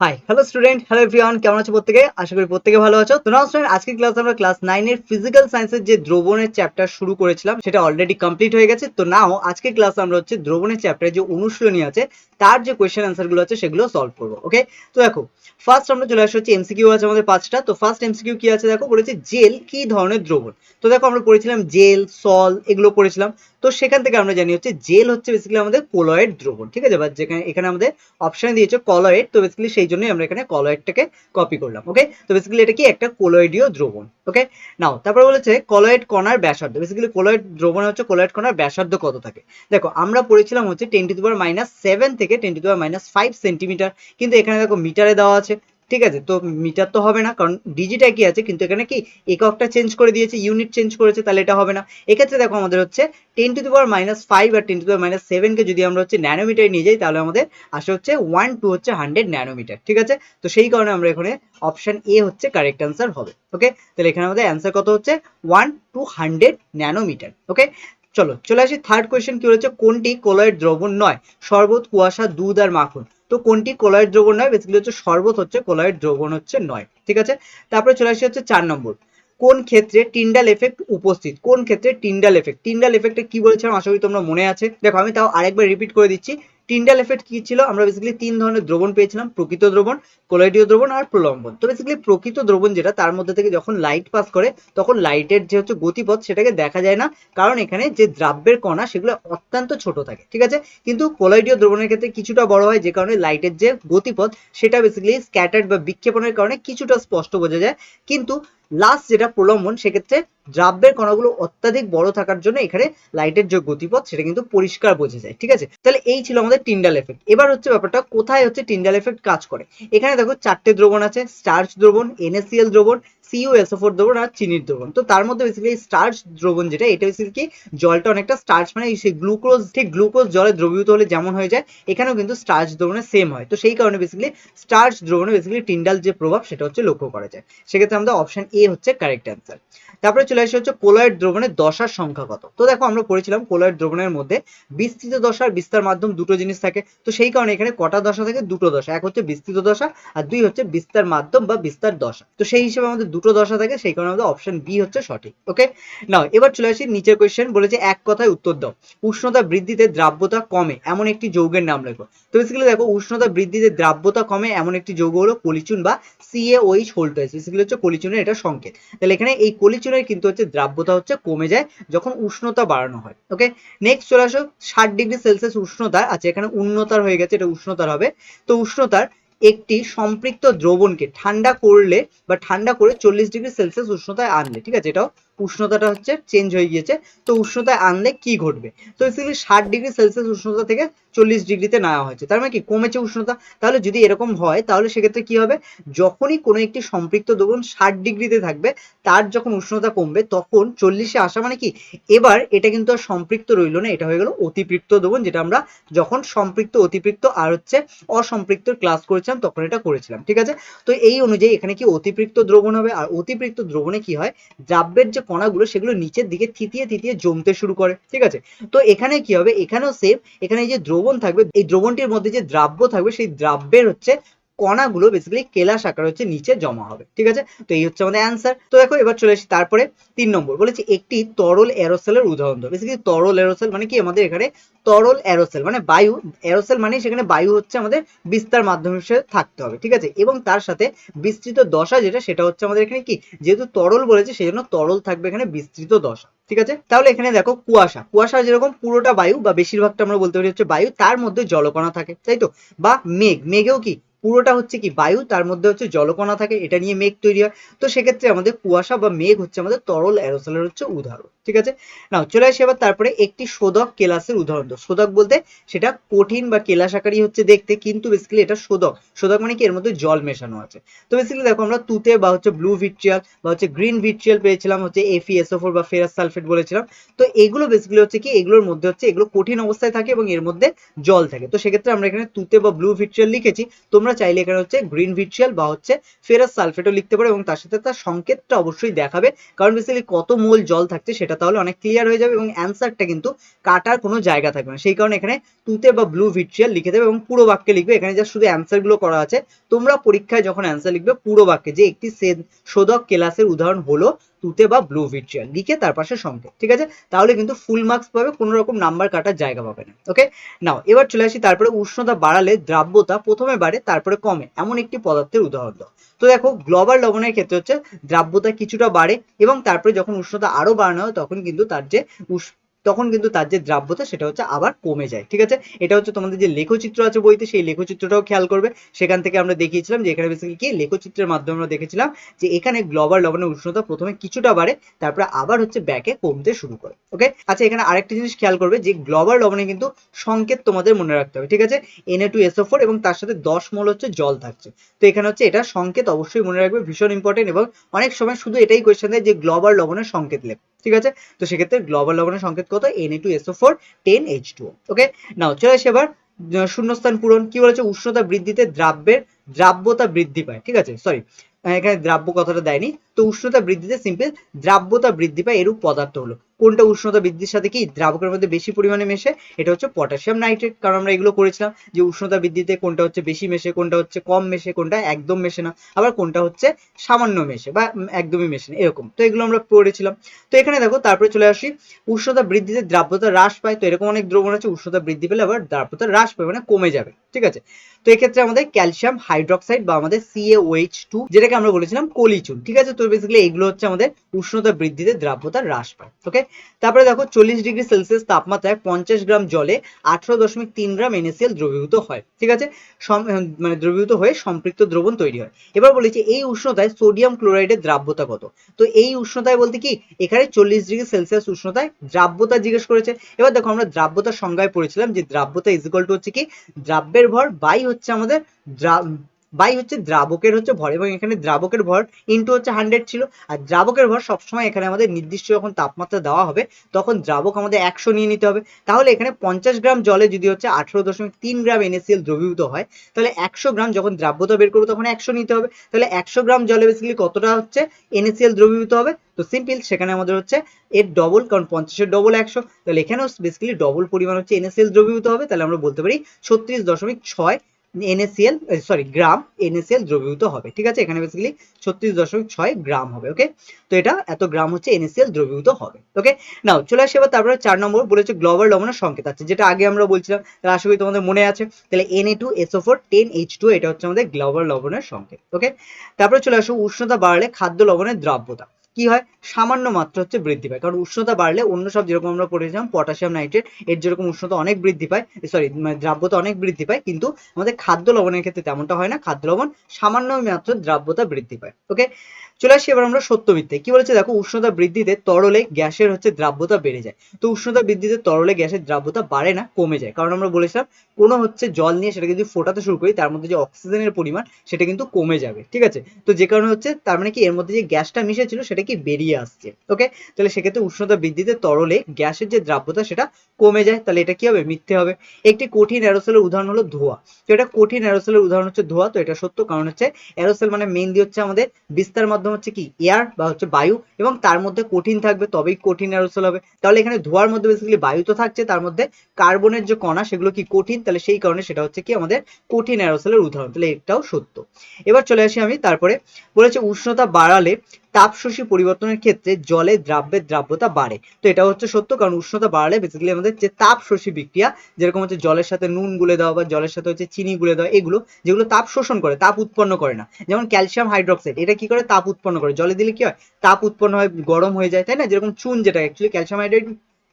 Hi hello student hello everyone কেমন আছো প্রত্যেকে? আশা করি প্রত্যেকে ভালো আছো। তো নাও স্টুডেন্ট আজকের ক্লাস আমরা ক্লাস নাইনের ফিজিক্যাল সায়েন্সের যে দ্রবণের চ্যাপ্টার শুরু করেছিলাম, সেটা অলরেডি কমপ্লিট হয়ে গেছে। তো নাও, আজকের ক্লাস আমরা হচ্ছে দ্রবণের চ্যাপ্টারে যে অনুশীলনী আছে, তার যে কোয়েশ্চেন অ্যান্সারগুলো আছে, সেগুলো সলভ করব ওকে তো দেখো ফার্স্ট আমরা চলে আসছি হচ্ছে এমসিকিউ আছে আমাদের পাঁচটা। তো ফার্স্ট এমসিকিউ কি আছে দেখো, বলেছে জেল কি ধরনের দ্রবণ? তো দেখো আমরা পড়েছিলাম জেল, সল, এগুলো পড়েছিলাম। তো সেখান থেকে আমরা জানি হচ্ছে জেল হচ্ছে বেসিক্যালি আমাদের কোলয়েড দ্রবণ, ঠিক আছে? বা যেখানে এখানে আমাদের অপশন দিয়েছে কলয়েড তো বেসিক্যালি সেই জন্যই আমরা এখানে কলয়েডটাকে কপি করলাম ওকে তো বেসিক্যালি এটা কি? একটা কোলয়েডীয় দ্রবণ ওকে নাও তারপর বলেছে কলয়েড কণার ব্যাসার্ধ বেসিক্যালি কোলয়েড দ্রবণ হচ্ছে কোলয়েড কণার ব্যাসার্ধ কত থাকে? দেখো, আমরা পড়েছিলাম হচ্ছে ten to power minus seven থেকে ten to power minus five centimetre কিন্তু এখানে দেখো মিটারে দেওয়া আছে ঠিক আছে, তো মিটার তো হবে না, কারণ ডিজিট একই আছে, কিন্তু এখানে কি এককটা চেঞ্জ করে দিয়েছে ইউনিট চেঞ্জ করেছে, তাহলে এটা হবে না। এক্ষেত্রে দেখো আমাদের হচ্ছে ten to the power minus five R ten to the power minus সেভেনকে যদি আমরা হচ্ছে ন্যানোমিটারে নিয়ে যাই, তাহলে আমাদের আসে হচ্ছে ওয়ান টু হচ্ছে হান্ড্রেড ন্যানোমিটার ঠিক আছে? তো সেই কারণে আমরা এখানে অপশন এ হচ্ছে কারেক্ট অ্যান্সার হবে ওকে তাহলে এখানে আমাদের অ্যান্সার কত হচ্ছে? One to hundred nanometre okay চলো, চলে আসি থার্ড কোয়েশ্চেন কি হচ্ছে কোনটি কোলয়েড দ্রবণ নয়? শরবত, কুয়াশা, দুধ আর মাখন। তো কোনটি? কোলয়েড দ্রবণ নয় বেসিক্যালি হচ্ছে শরবত হচ্ছে কোলয়েড দ্রবণ হচ্ছে নয়, ঠিক আছে? তারপরে চলে আসি হচ্ছে চার নম্বর। কোন ক্ষেত্রে টিন্ডাল এফেক্ট উপস্থিত? কোন ক্ষেত্রে টিন্ডাল এফেক্ট টিন্ডাল এফেক্টে কি বলেছিলাম? আশা করি তোমরা মনে আছে। দেখো, আমি তাও আরেকবার রিপিট করে দিচ্ছি। টিন্ডাল এফেক্ট কি ছিল? আমরা বেসিক্যালি তিন ধরনের দ্রবণ পেয়েছিলাম, প্রকৃত দ্রবণ কোলয়েডীয় দ্রবণ আর প্রলম্বন। তো বেসিক্যালি প্রকৃত দ্রবণ যেটা, তার মধ্যে থেকে যখন লাইট পাস করে, তখন লাইটের যে হচ্ছে গতিপথ, সেটাকে দেখা যায় না। কারণ এখানে যে দ্রাব্যের কণা, সেগুলো অত্যন্ত ছোট থাকে, ঠিক আছে? কিন্তু কোলয়েডীয় দ্রবণের ক্ষেত্রে কিছুটা বড় হয়, যে কারণে লাইটের যে গতিপথ, সেটা বেসিক্যালি স্ক্যাটার্ড বা বিক্ষেপণের কারণে কিছুটা স্পষ্ট বোঝা যায়। কিন্তু লাস্ট যেটা প্রলম্বন, সেক্ষেত্রে দ্রাব্যের কণাগুলো অত্যাধিক বড় থাকার জন্য এখানে লাইটের যে গতিপথ, সেটা কিন্তু পরিষ্কার বোঝা যায়, ঠিক আছে? তাহলে এই ছিল আমাদের টিন্ডাল এফেক্ট এবার হচ্ছে ব্যাপারটা, কোথায় হচ্ছে টিন্ডাল এফেক্ট কাজ করে? এখানে দেখো চারটে দ্রবণ আছে স্টার্চ দ্রবণ এনএসিএল দ্রবণ সিইউএসও4 দ্রবণ আর চিনির দ্রবণ। তো তার মধ্যে বেসিক্যালি স্টার্চ দ্রবণ যেটা, এটা বেসিক্যালি কি জলটা অনেকটা স্টার্চ মানে সেই গ্লুকোজ ঠিক গ্লুকোজ জলে দ্রবীভূত হলে যেমন হয়ে যায়, এখানেও কিন্তু স্টার্চ দ্রবণে সেম হয়। তো সেই কারণে বেসিক্যালি স্টার্চ দ্রবণে বেসিক্যালি টিন্ডাল যে প্রভাব, সেটা হচ্ছে লক্ষ্য করা যায়। সেক্ষেত্রে আমাদের অপশন এ হচ্ছে কারেক্ট অ্যান্সার তারপরে চলে আসে হচ্ছে কোলয়েড দ্রবণের দশার সংখ্যা কত। তো দেখো আমরা পড়েছিলাম কোলয়েড দ্রবণের মধ্যে বিস্তৃত দশা আর বিস্তার মাধ্যম দুটো জিনিস থাকে। তো সেই কারণে এখানে কটা দশা থাকে? দুটো দশা। এক হচ্ছে বিস্তৃত দশা আর দুই হচ্ছে বিস্তার মাধ্যম বা বিস্তার দশা। তো সেই হিসেবে আমাদের দুটো দশা থাকে, সেই কারণে আমাদের অপশন বি হচ্ছে সঠিক ওকে নাও এবার চলে আসি নিচের কোয়েশ্চেন বলেছে এক কথায় উত্তর দাও। উষ্ণতা বৃদ্ধিতে দ্রাব্যতা কমে, এমন একটি যৌগের নাম লেখো। তো বেসিক্যালি দেখো, উষ্ণতা বৃদ্ধিতে দ্রাব্যতা কমে, এমন একটি যৌগ হলো কলিচুন বা সিএওইচ হোল্টেজ বেসিক্যালি হচ্ছে কলিচুনের এটা সংকেত। তাহলে এখানে এই কলিচুনের কিন্তু হচ্ছে দ্রাব্যতা হচ্ছে কমে যায় যখন উষ্ণতা বাড়ানো হয় ওকে নেক্সট চলে আসো, ষাট ডিগ্রি সেলসিয়াস উষ্ণতা আছে এখানে উন্নতার হয়ে গেছে, এটা উষ্ণতার হবে। তো উষ্ণতার একটি সম্পৃক্ত দ্রবণকে ঠান্ডা করলে বা ঠান্ডা করে চল্লিশ ডিগ্রি সেলসিয়াস উষ্ণতায় আনলে, ঠিক আছে? এটাও উষ্ণতাটা হচ্ছে চেঞ্জ হয়ে গিয়েছে। তো উষ্ণতায় আনলে কি ঘটবে? তো বেসিক্যালি ষাট ডিগ্রি সেলসিয়াস উষ্ণতা থেকে চল্লিশ ডিগ্রিতে নেওয়া হয়েছে। তার মানে কি? কমেছে উষ্ণতা। তাহলে যদি এরকম হয়, তাহলে সেক্ষেত্রে কি হবে? যখনই কোনো একটি সম্পৃক্ত দ্রবণ ষাট ডিগ্রিতে থাকবে, তার যখন উষ্ণতা কমবে, তখন চল্লিশে আসা মানে কি? এবার এটা কিন্তু আর সম্পৃক্ত রইল না। এটা হয়ে গেল অতিপৃক্ত দ্রবণ, যেটা আমরা যখন সম্পৃক্ত, অতিপৃক্ত আর হচ্ছে অসম্পৃক্ত ক্লাস করেছিলাম, তখন এটা করেছিলাম। ঠিক আছে? তো এই অনুযায়ী এখানে কি অতিপৃক্ত দ্রবণ হবে? আর অতিপৃক্ত দ্রবণে কি হয়? দ্রাব্যের যে কণাগুলো সেগুলো নিচের দিকে থিতিয়ে থিতিয়ে জমতে শুরু করে, ঠিক আছে? তো এখানে কি হবে? এখানেও সেম এখানে যে দ্রবণ থাকবে, এই দ্রবণটির মধ্যে যে দ্রাব্য থাকবে, সেই দ্রাব্যের হচ্ছে কণাগুলো বেসিক্যালি কেলাস আকার হচ্ছে নিচে জমা হবে, ঠিক আছে? তো এই হচ্ছে আমাদের অ্যান্সার তো দেখো, এবার চলে আসি তারপরে তিন নম্বর। বলেছি একটি তরল এরোসেলের উদাহরণ দাও। বেসিক্যালি তরল এরোসেল মানে কি আমাদের এখানে? তরল এরোসেল মানে বায়ু। এরোসেল মানে সেখানে বায়ু হচ্ছে আমাদের বিস্তার মাধ্যম হিসেবে থাকতে হবে, ঠিক আছে? এবং তার সাথে বিস্তৃত দশা যেটা, সেটা হচ্ছে আমাদের এখানে কি? যেহেতু তরল বলেছে, সেই জন্য তরল থাকবে এখানে বিস্তৃত দশা, ঠিক আছে? তাহলে এখানে দেখো কুয়াশা। কুয়াশা যেরকম পুরোটা বায়ু, বা বেশিরভাগটা আমরা বলতে পারি হচ্ছে বায়ু, তার মধ্যে জলকণা থাকে, তাই তো? বা মেঘ। মেঘেও কি? পুরোটা হচ্ছে কি বায়ু, তার মধ্যে হচ্ছে জলকণা থাকে, এটা নিয়ে মেঘ তৈরি হয়। তো সেক্ষেত্রে আমাদের কুয়াশা বা মেঘ হচ্ছে আমাদের তরল অ্যারোসলের হচ্ছে উদাহরণ, ঠিক আছে? নাও, চলে আসি এবার তারপরে একটি শোধক কেলাসের উদাহরণ দাও শোধক বলতে সেটা কঠিন বা কেলাস আকারই হচ্ছে দেখতে, কিন্তু বেসিক্যালি এটা শোধক। শোধক মানে কি? এর মধ্যে জল মেশানো আছে। তো বেসিক্যালি দেখো আমরা তুতে বা হচ্ছে ব্লু ভিট্রিয়াল বা হচ্ছে গ্রিন ভিট্রিয়াল পেয়েছিলাম, হচ্ছে এফিএসও4 বা ফেরাস সালফেট বলেছিলাম। তো এগুলো বেসিক্যালি হচ্ছে কি? এগুলোর মধ্যে হচ্ছে এগুলো কঠিন অবস্থায় থাকে এবং এর মধ্যে জল থাকে। তো সেক্ষেত্রে আমরা এখানে তুতে বা ব্লু ভিট্রিয়াল লিখেছি। তোমরা তোমরা চাইলে এখানে হচ্ছে গ্রিন ভিট্রিয়াল বা হচ্ছে ফেরাস সালফেটও লিখতে পারো এবং তার সাথে তার সংকেতটা অবশ্যই দেখাবে। কারণ বেসিক্যালি কত মোল জল থাকছে সেটা তাহলে অনেক ক্লিয়ার হয়ে যাবে এবং অ্যান্সারটা কিন্তু কাটার কোনো জায়গা থাকবে না। সেই কারণে এখানে তুতে বা ব্লু ভিট্রিয়াল লিখে দেবে এবং পুরো বাক্যে লিখবে। এখানে যা শুধু অ্যান্সারগুলো করা আছে। তোমরা পরীক্ষায় যখন অ্যান্সার লিখবে পুরো বাক্যে যে একটি শোধক ক্লাসের উদাহরণ হলো তুতে বা ব্লু ভিট্রিয়াল লিখে তার পাশে সংকেত ঠিক আছে? তাহলে কিন্তু ফুল মার্কস পাবে, কোনো রকম নাম্বার কাটার জায়গা পাবে না ওকে নাও এবার চলে আসি তারপরে উষ্ণতা বাড়ালে দ্রাব্যতা প্রথমে বাড়ে, তারপরে কমে, এমন একটি পদার্থের উদাহরণ দাও। তো দেখো গ্লোবাল লবণের ক্ষেত্রে হচ্ছে দ্রাব্যতা কিছুটা বাড়ে এবং তারপরে যখন উষ্ণতা আরও বাড়ানো হয়, তখন কিন্তু তার যে তখন কিন্তু তার যে দ্রাব্যতা সেটা হচ্ছে আবার কমে যায়, ঠিক আছে? এটা হচ্ছে তোমাদের যে লেখচিত্র আছে বইতে, সেই লেখচিত্রটাও খেয়াল করবে। সেখান থেকে আমরা দেখিয়েছিলাম যে এখানে বেসিক্যালি কি? লেখচিত্রের মাধ্যমে আমরা দেখেছিলাম যে এখানে গ্লোবাল লবণের উষ্ণতা প্রথমে কিছুটা বাড়ে, তারপরে আবার হচ্ছে ব্যাকে কমতে শুরু করে ওকে আচ্ছা এখানে আরেকটা জিনিস খেয়াল করবে যে গ্লোবাল লবণে কিন্তু সংকেত তোমাদের মনে রাখতে হবে, ঠিক আছে? এনএ টু এসও ফোর এবং তার সাথে দশ মোল হচ্ছে জল থাকছে। তো এখানে হচ্ছে এটা সংকেত অবশ্যই মনে রাখবে, ভীষণ ইম্পর্টেন্ট এবং অনেক সময় শুধু এটাই কোয়েশ্চেন দেয় যে গ্লোবাল লবণের সংকেত লেখ। ঠিক আছে? তো সেক্ষেত্রে গ্লোবাল লবণের সংকেত কত? N two SO four ten H two okay now চলে আসি এবার শূন্যস্থান পূরণ কি বলেছে? উষ্ণতা বৃদ্ধিতে দ্রাব্যের দ্রাব্যতা বৃদ্ধি পায়। ঠিক আছে? সরি এখানে দ্রাব্য কথাটা দেয়নি। তো উষ্ণতা বৃদ্ধিতে সিম্পল দ্রাব্যতা বৃদ্ধি পায় এরূপ পদার্থ হলো। কোনটা উষ্ণতা বৃদ্ধির সাথে কি দ্রাবকের মধ্যে বেশি পরিমাণে মেশে? এটা হচ্ছে পটাশিয়াম নাইট্রেট কারণ আমরা এগুলো করেছিলাম যে উষ্ণতা বৃদ্ধিতে কোনটা হচ্ছে বেশি মেশে, কোনটা হচ্ছে কম মেশে, কোনটা একদম মেশে না। আবার কোনটা হচ্ছে সামান্য মেশে বা একদমই মেশে না, এরকম। তো এগুলো আমরা পড়েছিলাম। তো এখানে দেখো, তারপরে চলে আসি, উষ্ণতা বৃদ্ধিতে দ্রাব্যতা হ্রাস পায়। তো এরকম অনেক দ্রবণ আছে, উষ্ণতা বৃদ্ধি পেলে আবার দ্রাব্যতা হ্রাস পায় মানে কমে যাবে। ঠিক আছে? তো এক্ষেত্রে আমাদের ক্যালসিয়াম হাইড্রক্সাইড বা আমাদের সিএওএইচ টু যেটাকে আমরা বলেছিলাম কলিচুন। ঠিক আছে? তো বেসিক্যালি এগুলো হচ্ছে আমাদের উষ্ণতা বৃদ্ধিতে দ্রাব্যতা হ্রাস পায় ওকে তারপরে দেখো চল্লিশ ডিগ্রি সেলসিয়াস তাপমাত্রায় পঞ্চাশ গ্রাম জলে আঠারো দশমিক তিন গ্রাম এনএসিএল দ্রবীভূত হয়, ঠিক আছে? মানে দ্রবীভূত হয়ে সম্পৃক্ত দ্রবণ তৈরি হয়। এবার বলেছি এই উষ্ণতায় সোডিয়াম ক্লোরাইডের দ্রাব্যতা কত? তো এই উষ্ণতায় বলতে কি? এখানে চল্লিশ ডিগ্রি সেলসিয়াস উষ্ণতায় দ্রাব্যতা জিজ্ঞেস করেছে। এবার দেখো আমরা দ্রাব্যতার সংজ্ঞায় পড়েছিলাম যে দ্রাব্যতা ইজ ইকুয়াল টু হচ্ছে কি? দ্রাব্যের ভর বাই হচ্ছে আমাদের দ্রা- বাই হচ্ছে দ্রাবকের হচ্ছে ভর এবং এখানে দ্রাবকের ভর ইনটু হচ্ছে হান্ড্রেড ছিল। আর দ্রাবকের ভর সবসময় এখানে আমাদের নির্দিষ্ট যখন তাপমাত্রা দেওয়া হবে, তখন দ্রাবক আমাদের একশো নিয়ে নিতে হবে। তাহলে এখানে পঞ্চাশ গ্রাম জলে যদি হচ্ছে আঠারো দশমিক তিন গ্রাম এনএসিএল দ্রবীভূত হয়, তাহলে একশো গ্রাম যখন দ্রাব্যতা বের করব তখন একশো নিতে হবে। তাহলে একশো গ্রাম জলে বেসিক্যালি কতটা হচ্ছে এনএসিএল দ্রবীভূত হবে? তো সিম্পল সেখানে আমাদের হচ্ছে এর ডবল কারণ পঞ্চাশের ডবল একশো। তাহলে এখানেও বেসিক্যালি ডবল পরিমাণ হচ্ছে এনএসিএল দ্রবীভূত হবে। তাহলে আমরা বলতে পারি ছত্রিশ দশমিক ছয় এনএসিএল সরি গ্রাম এনএসিএল দ্রবীভূত হবে, ঠিক আছে? এখানে বেসিক্যালি ছত্রিশ দশমিক ছয় গ্রাম হবে ওকে তো এটা এত গ্রাম হচ্ছে এনএসিএল দ্রবীভূত হবে ওকে নাও চলে আসি এবার তারপরে চার নম্বর, বলেছে গ্লোবাল লবণের সংকেত। আছে যেটা আগে আমরা বলছিলাম, তাহলে আশা করি তোমাদের মনে আছে। তাহলে NA two SO four ten H two এটা হচ্ছে আমাদের গ্লোবাল লবণের সংকেত ওকে তারপরে চলে আসো উষ্ণতা বাড়লে খাদ্য লবণের দ্রাব্যতা। কি হয়? সামান্য মাত্রা হচ্ছে বৃদ্ধি পায়। কারণ উষ্ণতা বাড়লে অন্য সব যেরকম আমরা পড়েছিলাম পটাশিয়াম, নাইট্রেট, এর যেরকম উষ্ণতা অনেক বৃদ্ধি পায় সরি দ্রাব্যতা অনেক বৃদ্ধি পায়, কিন্তু আমাদের খাদ্য লবণের ক্ষেত্রে তেমনটা হয় না, খাদ্য লবণ সামান্য মাত্র দ্রাব্যতা বৃদ্ধি পায়। ওকে চলে আসি এবার আমরা সত্যমিথ্যে কি বলেছে? দেখো, উষ্ণতা বৃদ্ধিতে তরলে গ্যাসের হচ্ছে দ্রাব্যতা বেড়ে যায়। তো উষ্ণতা বৃদ্ধিতে তরলে গ্যাসের দ্রাব্যতা বাড়ে না, কমে যায়। কারণ আমরা বলেছিলাম, কোনো হচ্ছে জল নিয়ে সেটাকে যদি ফোটাতে শুরু করি, তার মধ্যে যে অক্সিজেনের পরিমাণ, সেটা কিন্তু কমে যাবে। ঠিক আছে? তো যে কারণে হচ্ছে, তার মানে কি, এর মধ্যে যে গ্যাসটা মিশেছিল, সেটা কি বেরিয়ে আসছে। ওকে তাহলে সেক্ষেত্রে উষ্ণতা বৃদ্ধিতে তরলে গ্যাসের যে দ্রাব্যতা, সেটা কমে যায়। তাহলে এটা কি হবে? মিথ্যে হবে। একটি কঠিন অ্যারোসেলের উদাহরণ হলো ধোঁয়া। তো এটা কঠিন অ্যারোসেলের উদাহরণ হচ্ছে ধোঁয়া। তো এটা সত্য। কারণ হচ্ছে অ্যারোসেল মানে মেইনলি হচ্ছে আমাদের বিস্তার মাধ্যম হচ্ছে কি? এয়ার বা হচ্ছে বায়ু। এবং তার মধ্যে কঠিন থাকবে, তবেই কঠিন অ্যারোসেল হবে। তাহলে এখানে ধোঁয়ার মধ্যে বেসিক্যালি বায়ু তো থাকছে, তার মধ্যে কার্বনের যে কণা, সেগুলো কি কঠিন? তাহলে সেই কারণে সেটা হচ্ছে কি? আমাদের কঠিন অ্যারোসেলের উদাহরণ। তাহলে এটাও সত্য। এবার চলে আসি আমি তারপরে। বলেছে উষ্ণতা বাড়ালে তাপশোষী পরিবর্তনের ক্ষেত্রে জলে দ্রাব্যের দ্রাব্যতা বাড়ে। তো এটা হচ্ছে সত্য, কারণ উষ্ণতা বাড়ালে বেসিক্যালি আমাদের যে তাপশোষী বিক্রিয়া, যেরকম হচ্ছে জলের সাথে নুন গুলে দেওয়া বা জলের সাথে হচ্ছে চিনি গুলে দেওয়া, এগুলো যেগুলো তাপ শোষণ করে, তাপ উৎপন্ন করে না। যেমন ক্যালসিয়াম হাইড্রোক্সাইড, এটা কি করে? তাপ উৎপন্ন করে। জলে দিলে কি হয়? তাপ উৎপন্ন হয়, গরম হয়ে যায়, তাই না? যেরকম চুন যেটা actually calcium hydrate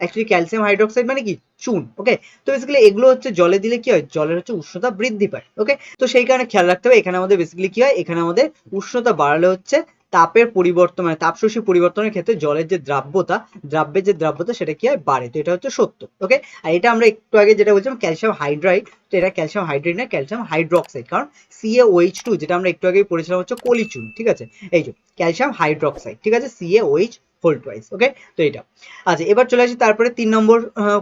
actually calcium hydroxide মানে কি? চুন ওকে তো বেসিক্যালি এগুলো হচ্ছে জলে দিলে কি হয়? জলের হচ্ছে উষ্ণতা বৃদ্ধি পায় ওকে তো সেই কারণে খেয়াল রাখতে হবে, এখানে আমাদের বেসিক্যালি কি হয়? এখানে আমাদের উষ্ণতা বাড়ালে হচ্ছে তাপের পরিবর্তন মানে তাপশোষী পরিবর্তনের ক্ষেত্রে জলের যে দ্রাব্যতা, দ্রাব্যের যে দ্রাব্যতা সেটা কি হয়? বাড়ে। তো এটা হচ্ছে সত্য ওকে আর এটা আমরা একটু আগে যেটা বলছিলাম ক্যালসিয়াম হাইড্রাইড তো এটা ক্যালসিয়াম হাইড্রাইড না ক্যালসিয়াম হাইড্রোক্সাইড কারণ C A O H two যেটা আমরা একটু আগে পড়েছিলাম হচ্ছে কলিচুন, ঠিক আছে? এই যে ক্যালসিয়াম হাইড্রোক্সাইড ঠিক আছে? সিএওএইচ হোল টোয়াইস ওকে তো এটা। আচ্ছা এবার চলে আসি, তারপরে তিন নম্বর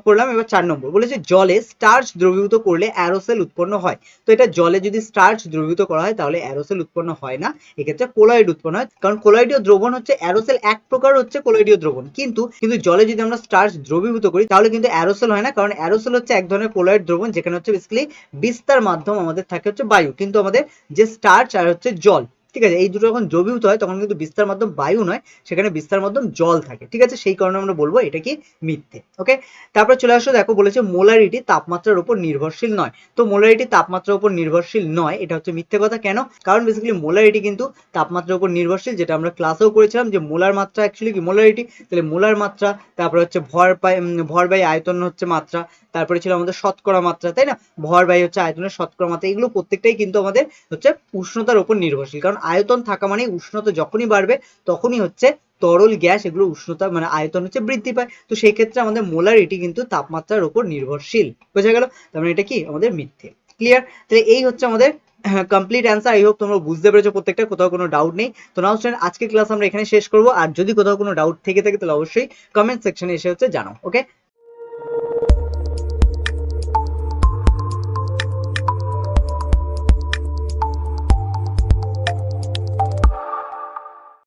করলাম, এবার চার নম্বর। বলেছে, জলে স্টার্চ দ্রবীভূত করলে অ্যারোসেল উৎপন্ন হয়। তো এটা জলে যদি স্টার্চ দ্রবীভূত করা হয়, তাহলে অ্যারোসেল উৎপন্ন হয় না। এক্ষেত্রে কোলয়েড উৎপন্ন হয়। কারণ কোলয়েডীয় দ্রবণ হচ্ছে অ্যারোসেল এক প্রকার হচ্ছে কোলয়েডীয় দ্রবণ। কিন্তু কিন্তু জলে যদি আমরা স্টার্চ দ্রবীভূত করি, তাহলে কিন্তু অ্যারোসেল হয় না। কারণ অ্যারোসেল হচ্ছে এক ধরনের কোলয়েড দ্রবণ, যেখানে হচ্ছে বেসিক্যালি বিস্তার মাধ্যম আমাদের থাকে হচ্ছে বায়ু। কিন্তু আমাদের যে স্টার্চ আর হচ্ছে জল ঠিক আছে এই দুটো যখন দ্রবীভূত হয় তখন কিন্তু বিস্তার মাধ্যম বায়ু নয় সেখানে বিস্তার মাধ্যম জল থাকে। ঠিক আছে? সেই কারণে আমরা বলব এটা কি মিথ্যে ওকে তারপর চলে আসো দেখো বলেছে মোলারিটি তাপমাত্রার উপর নির্ভরশীল নয়। তো মোলারিটি তাপমাত্রার উপর নির্ভরশীল নয় এটা হচ্ছে মিথ্যে কথা। কেন? কারণ বেসিক্যালি মোলারিটি কিন্তু তাপমাত্রার উপর নির্ভরশীল যেটা আমরা ক্লাসেও করেছিলাম যে মোলার মাত্রা অ্যাকচুয়ালি কি মোলারিটি? তাহলে মোলার মাত্রা তারপরে হচ্ছে ভর উম, ভর বাই আয়তন হচ্ছে মাত্রা তারপরে ছিল আমাদের শতকরা মাত্রা তাই না? ভর বাই হচ্ছে আয়তনের শতকরা মাত্রা এগুলো প্রত্যেকটাই কিন্তু আমাদের হচ্ছে উষ্ণতার উপর নির্ভরশীল। কারণ আয়তন থাকা মানে উষ্ণতা যখনই বাড়বে, তখনই হচ্ছে তরল গ্যাস এগুলো উষ্ণতা মানে আয়তন হচ্ছে বৃদ্ধি পায়। তো সেই ক্ষেত্রে আমাদের মোলারিটি কিন্তু তাপমাত্রার উপর নির্ভরশীল। বোঝা গেল? তার মানে এটা কি? আমাদের মিথ্যে। ক্লিয়ার তাহলে এই হচ্ছে আমাদের কমপ্লিট অ্যান্সার আই হোপ তোমরা বুঝতে পেরেছ প্রত্যেকটা, কোথাও কোনো ডাউট নেই। তো নাও স্টুডেন্ট আজকে ক্লাস আমরা এখানে শেষ করব। আর যদি কোথাও কোনো ডাউট থেকে থাকে, তাহলে অবশ্যই কমেন্ট সেকশনে এসে হচ্ছে জানাও ওকে